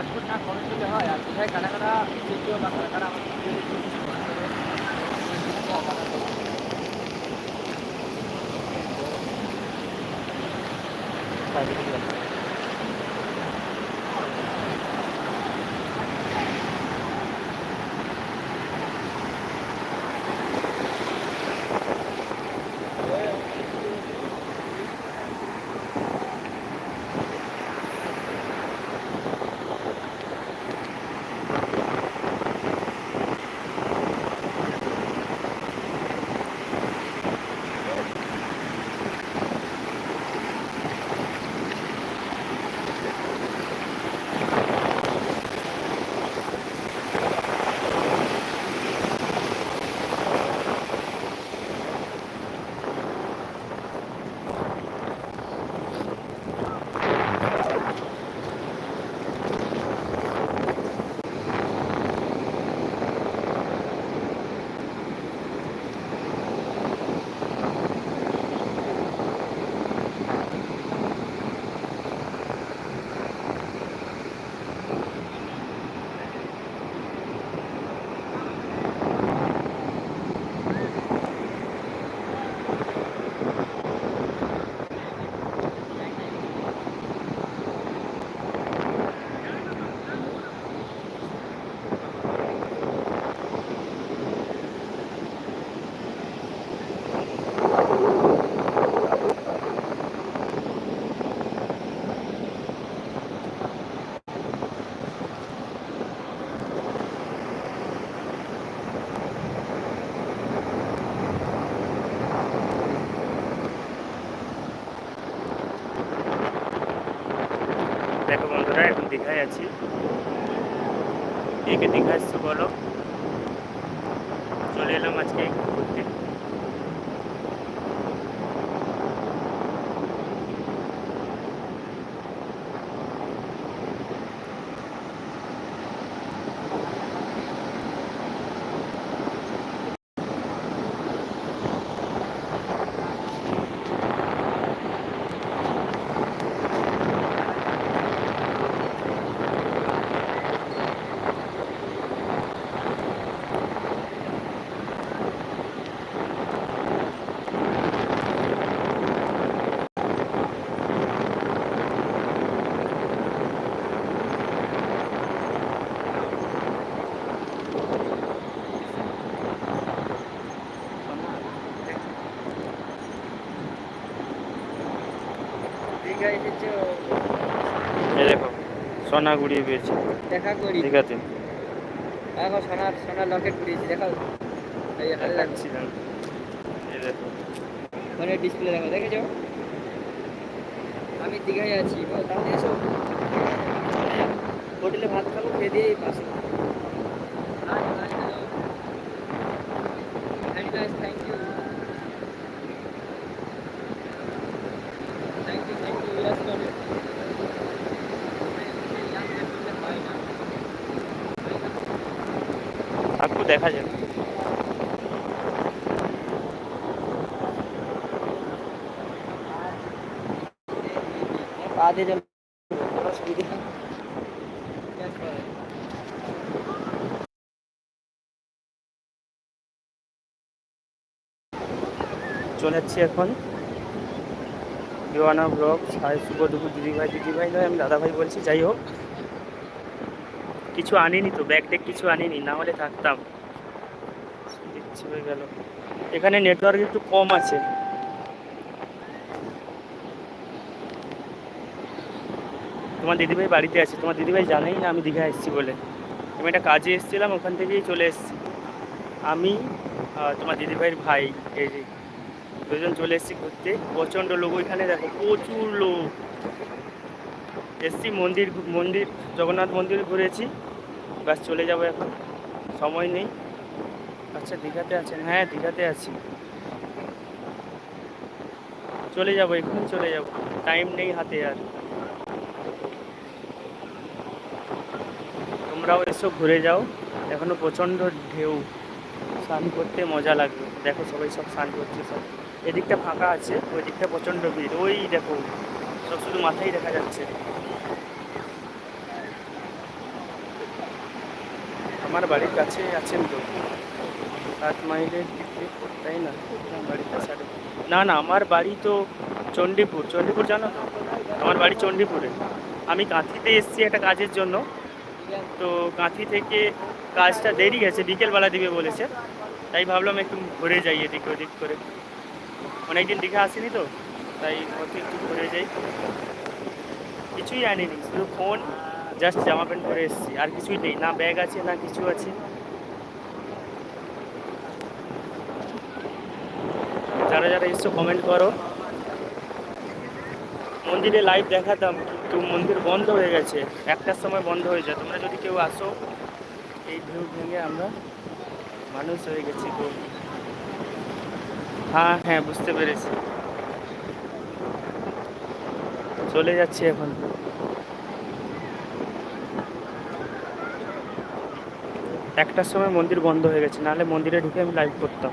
Passport না হয় আর কোথায় কাটা কাটা দ্বিতীয় বা কাটা কাটা দেখো বন্ধুরা এখন দীঘায় আছি। কে কে দীঘা এসছো বলো? চলে এলাম আজকে ঘুরতে। এই দেখো সোনা গুড়িয়ে পেয়েছি দেখা করি দীঘাতে। দেখো সোনার সোনার লকেট দেখাও। এই হাতে দেখো এই দেখো। ফোনের ডিসপ্লে দেখো দেখেছ? আমি দীঘায় আছি। বল তাহলে এসো। হোটেলে ভাত খাব খেয়ে দিয়ে পাশে। দেখা যাবে। পা. চলে যাচ্ছি এখন। দিওয়ানা ব্লগ সাড়ে শুভ দুপুর, দিদিভাই দিদিভাই নয়, আমি দাদাভাই বলছি, যাই হোক। কিছু আনিনি তো ব্যাগ ট্যাগ কিছু আনিনি, না হলে থাকতাম। হয়ে এখানে নেটওয়ার্ক একটু কম আছে। তোমার দিদিভাই বাড়িতে আছে। তোমার দিদিভাই জানেই না আমি দীঘা এসেছি বলে। আমি একটা কাজে এসেছিলাম, ওখান থেকেই চলে এসেছি। আমি তোমার দিদিভাইয়ের ভাই, এই যে দুজন চলে এসেছি ঘুরতে। প্রচণ্ড লোক ওইখানে, দেখো, প্রচুর লোক। এসছি মন্দির মন্দির, জগন্নাথ মন্দির ঘুরেছি। ব্যাস, চলে যাব এখন। সময় নেই। আচ্ছা দীঘাতে আছেন? হ্যাঁ দীঘাতে আছি। চলে যাব, এক্ষুনি চলে যাব। টাইম নেই হাতে আর। তোমরাও এসো, ঘুরে যাও। এখনও প্রচণ্ড ঢেউ। স্নান করতে মজা লাগবে। দেখো সবাই সব স্নান করছে সব। এদিকটা ফাঁকা আছে ওই দিকটা প্রচণ্ড ভিড়। ওই দেখো, সব শুধু মাথাই দেখা যাচ্ছে। আমার বাড়ির কাছে আছেন তো সাত মাইলের দিকে তাই না? কাছে আরো- না না, আমার বাড়ি তো চণ্ডীপুর। চণ্ডীপুর জানো তো? আমার বাড়ি চণ্ডীপুরে। আমি কাঁথিতে এসেছি একটা কাজের জন্য। তো কাঁথি থেকে কাজটা দেরি গেছে, বিকেলবেলা দিবে বলেছে। তাই ভাবলাম একটু ঘুরে যাই এদিক ওদিক করে। অনেকদিন দীঘা আসিনি তো, তাই ভাবছি একটু ঘুরে যাই। কিছুই আনিনি, শুধু ফোন জাস্ট জামা প্যান্ট পরে এসেছি। আর কিছুই নেই, না ব্যাগ আছে, না কিছু আছে। যারা যারা এসছো কমেন্ট করো। মন্দিরে লাইভ দেখাতাম, কিন্তু মন্দির বন্ধ হয়ে গেছে। একটার সময় বন্ধ হয়ে যায়। তোমরা যদি কেউ আসো, এই ভিউ ভেঙে আমরা মানুষ হয়ে গেছি তো হ্যাঁ হ্যাঁ বুঝতে পেরেছি। চলে যাচ্ছি এখন। একটার সময় মন্দির বন্ধ হয়ে গেছে। নাহলে মন্দিরে ঢুকে আমি লাইভ করতাম।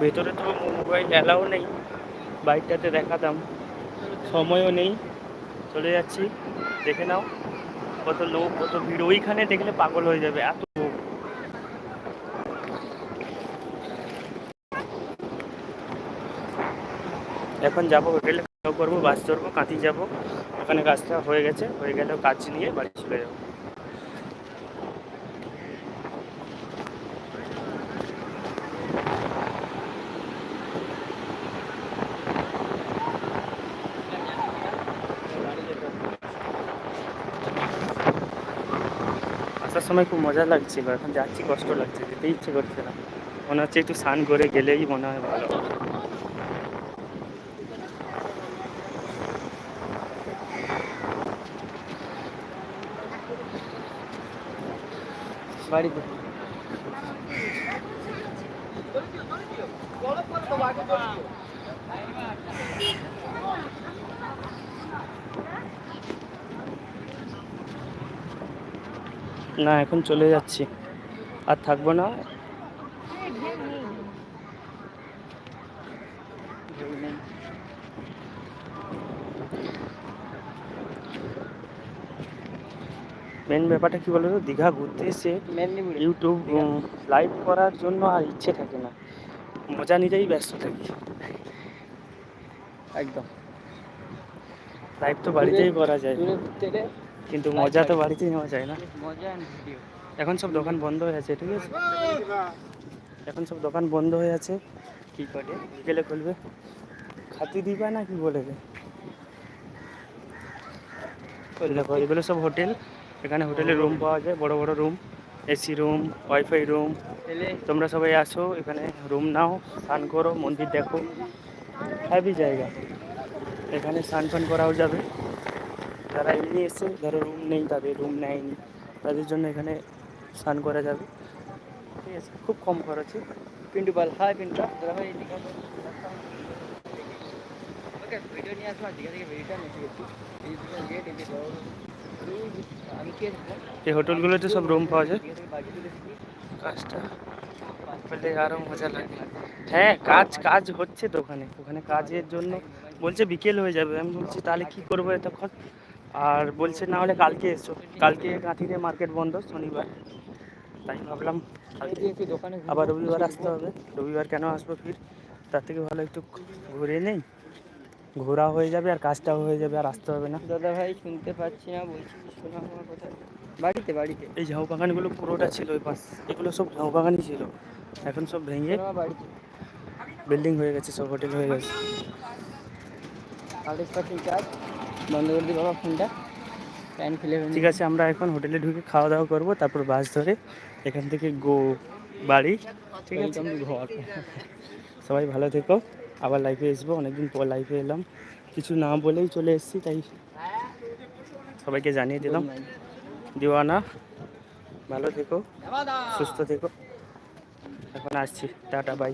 ভেতরে তো মোবাইল অ্যালাও নেই, বাইকটাতে দেখাতাম, সময়ও নেই, চলে যাচ্ছি, দেখে নাও, কত লোক, কত ভিড়, ওইখানে দেখলে পাগল হয়ে যাবে, এত এখন যাব হোটেলে করব, বাস ধরবো, কাঁথি যাব, ওখানে কাজটা হয়ে গেছে, হয়ে গেলেও কাজ নিয়ে বাড়ি চলে যাব। সময় খুব মজা লাগছিল এখন যাচ্ছি কষ্ট লাগছে যেতে ইচ্ছে করছে না মনে হচ্ছে একটু স্নান করে গেলেই মনে হয় ভালো বাড়িতে না এখন চলে যাচ্ছি। আর থাকব না? মেন ব্যাপারটা কি বলতো দীঘা ঘুরতে এসে ইউটিউব লাইভ করার জন্য আর ইচ্ছে থাকে না। মজা নিতেই ব্যস্ত থাকি। একদম। লাইভ তো বাড়িতেই করা যায়। কিন্তু মজা তো থাকে। বাড়িতেই নেওয়া যায় না। মজা এখন সব দোকান বন্ধ হয়ে আছে ঠিক আছে? এখন সব দোকান বন্ধ হয়ে আছে। কি করে? বিকেলে খুলবে? খাতি দিবা না কি বলে দেখো এগুলো সব হোটেল। এখানে হোটেলে রুম পাওয়া যায় বড় বড় room AC room wifi room তোমরা সবাই আসো এখানে রুম নাও স্নান করো মন্দির দেখো। হ্যাভি জায়গা। এখানে স্নান ফান করাও যাবে। যারা এমনি এসে ধরো রুম নেই তাদের রুম নেয়নি তাদের জন্য এখানে স্নান করা যাবে। ঠিক আছে খুব কম খরচে। পিন্টু বল হাই পিন্টু। দাদা ভাই ভিডিও নিয়ে থেকে ভিডিওটা এই হোটেলগুলোতে সব রুম পাওয়া যায়। এসেছি। কাজটা পেলে আরও মজা লাগে। হ্যাঁ কাজ কাজ হচ্ছে তো ওখানে। ওখানে কাজের জন্য বলছে বিকেল হয়ে যাবে। আমি বলছি তাহলে কি করব? এতক্ষণ আর বলছে না হলে কালকে এসো। কালকে কাঁথিতে মার্কেট বন্ধ শনিবার। তাই ভাবলাম আবার রবিবার আসতে হবে। রবিবার কেন আসব ফির? তার থেকে ভালো একটু ঘুরে নেই। ঘোরা হয়ে যাবে আর কাজটাও হয়ে যাবে আর আসতে হবে না। দাদা ভাই শুনতে পাচ্ছি না বলছি শোনা আমার কথা। বাড়িতে বাড়িতে। এই ঝাউ বাগানগুলো পুরোটা ছিল ওই পাশ। এগুলো সব ঝাউ বাগানই ছিল। এখন সব ভেঙে বাড়িতে। বিল্ডিং হয়ে গেছে সব হোটেল হয়ে গেছে। চার্জ বন্ধ করে দিই বাবা ফোনটা। খুলে ফেলে ঠিক আছে আমরা এখন হোটেলে ঢুকে খাওয়া দাওয়া করব তারপর বাস ধরে এখান থেকে গো বাড়ি। ঠিক আছে? ঘর। সবাই ভালো থেকো। আবার লাইফে আসব অনেকদিন পর লাইফে এলাম। কিছু না বলেই চলে এসেছি তাই সবাইকে জানিয়ে দিলাম। দিওয়ানা ভালো থেকো সুস্থ থেকো। এখন আসছি টাটা বাই